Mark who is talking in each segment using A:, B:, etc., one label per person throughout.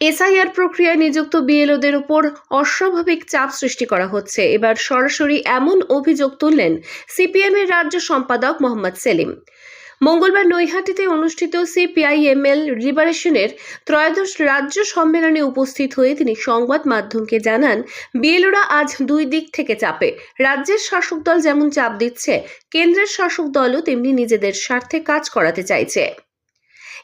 A: SIR প্রক্রিয়ায় নিযুক্ত বিএলওদের উপর অস্বাভাবিক চাপ সৃষ্টি করা হচ্ছে। এবার সরাসরি এমন অভিযোগ তুললেন সিপিএমের রাজ্য সম্পাদক মোহাম্মদ সেলিম। মঙ্গলবার নৈহাটিতে অনুষ্ঠিত সিপিআইএমএল লিবারেশনের ত্রয়োদশ রাজ্য সম্মেলনে উপস্থিত হয়ে তিনি সংবাদ মাধ্যমকে জানান, বিএলওরা আজ দুই দিক থেকে চাপে। রাজ্যের শাসক দল যেমন চাপ দিচ্ছে, কেন্দ্রের শাসক দলও তেমনি নিজেদের স্বার্থে কাজ করাতে চাইছে।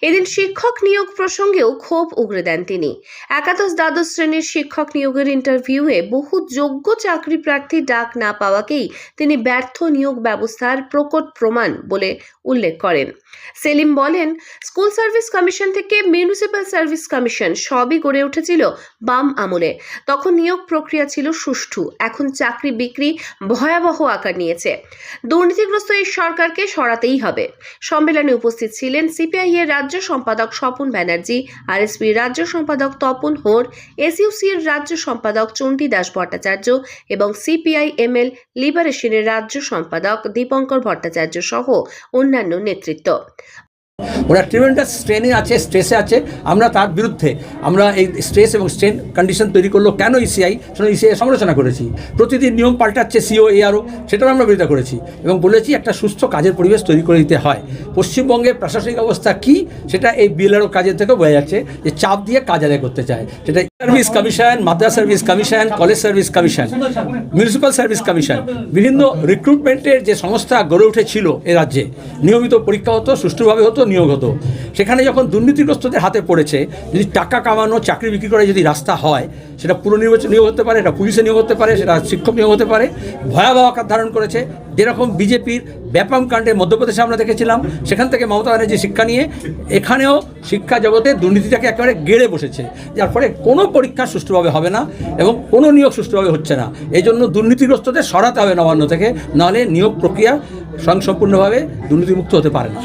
A: এদিন শিক্ষক নিয়োগ প্রসঙ্গেও ক্ষোভ উগরে দেন তিনি। একাদশ দ্বাদশ শ্রেণির শিক্ষক নিয়োগের ইন্টারভিউয়ে বহু যোগ্য চাকরি প্রার্থী ডাক না পাওয়াকেই তিনি ব্যর্থ নিয়োগ ব্যবস্থার প্রকট প্রমাণ বলে উল্লেখ করেন। সেলিম বলেন, স্কুল সার্ভিস কমিশন থেকে মিউনিসিপ্যাল সার্ভিস কমিশন সবই গড়ে উঠেছিল বাম আমলে। তখন নিয়োগ প্রক্রিয়া ছিল সুষ্ঠু। এখন চাকরি বিক্রি ভয়াবহ আকার নিয়েছে। দুর্নীতিগ্রস্ত এই সরকারকে সরাতেই হবে। সম্মেলনে উপস্থিত ছিলেন সিপিআই এর রাজ্য সম্পাদক স্বপন ব্যানার্জি, আরএসপি রাজ্য সম্পাদক তপন হোর, এসইউসির রাজ্য সম্পাদক চণ্ডী দাস ভট্টাচার্য এবং সিপিআই এম এল লিবারেশনের রাজ্য সম্পাদক দীপঙ্কর ভট্টাচার্য সহ অন্যান্য নেতৃত্ব।
B: ওরা ট্রিমেন্ডাস স্ট্রেনে আছে স্ট্রেসে আছে। আমরা তার বিরুদ্ধে, আমরা এই স্ট্রেস এবং স্ট্রেন কন্ডিশন তৈরি করল কেন E ইসিআই সেটা ইসিআই সমালোচনা করেছি। প্রতিদিন নিয়ম পাল্টাচ্ছে সিও এআরও সেটাও আমরা বিরোধিতা করেছি। এবং বলেছি একটা সুস্থ কাজের পরিবেশ তৈরি করে দিতে হয়। পশ্চিমবঙ্গের প্রশাসনিক অবস্থা কি? সেটা এই বিএলআরও কাজের থেকেও বোঝা যাচ্ছে যে চাপ দিয়ে কাজ আদায় করতে চায়। সেটা service commission Madras service commission college service commission municipal service commission বিভিন্ন রিক্রুটমেন্টের যে সংস্থা গড়ে উঠেছিল এ রাজ্যে। নিয়মিত পরীক্ষা হতো, সুষ্ঠুভাবে হতো নিয়োগ হতো সেখানে যখন দুর্নীতিগ্রস্তদের হাতে পড়েছে, যদি টাকা কামানো, চাকরি বিক্রি করে যদি রাস্তা হয়, সেটা পুরো নির্বাচন নিয়োগ হতে পারে এটা পুলিশে নিয়োগ হতে পারে, সেটা শিক্ষক নিয়োগ হতে পারে, ভয়াবহ আকার ধারণ করেছে। যেরকম বিজেপির ব্যাপম কাণ্ডে মধ্যপ্রদেশে আমরা দেখেছিলাম, সেখান থেকে মমতা ব্যানার্জি শিক্ষা নিয়ে এখানেও শিক্ষা জগতে দুর্নীতিটাকে একেবারে গেড়ে বসেছে। যার ফলে কোনো পরীক্ষা সুষ্ঠুভাবে হবে না এবং কোনো নিয়োগ সুষ্ঠুভাবে হচ্ছে না। এই জন্য দুর্নীতিগ্রস্তদের সরাতে হবে নবান্ন থেকে, নাহলে নিয়োগ প্রক্রিয়া স্বয়ংসম্পূর্ণভাবে দুর্নীতিমুক্ত হতে পারে না।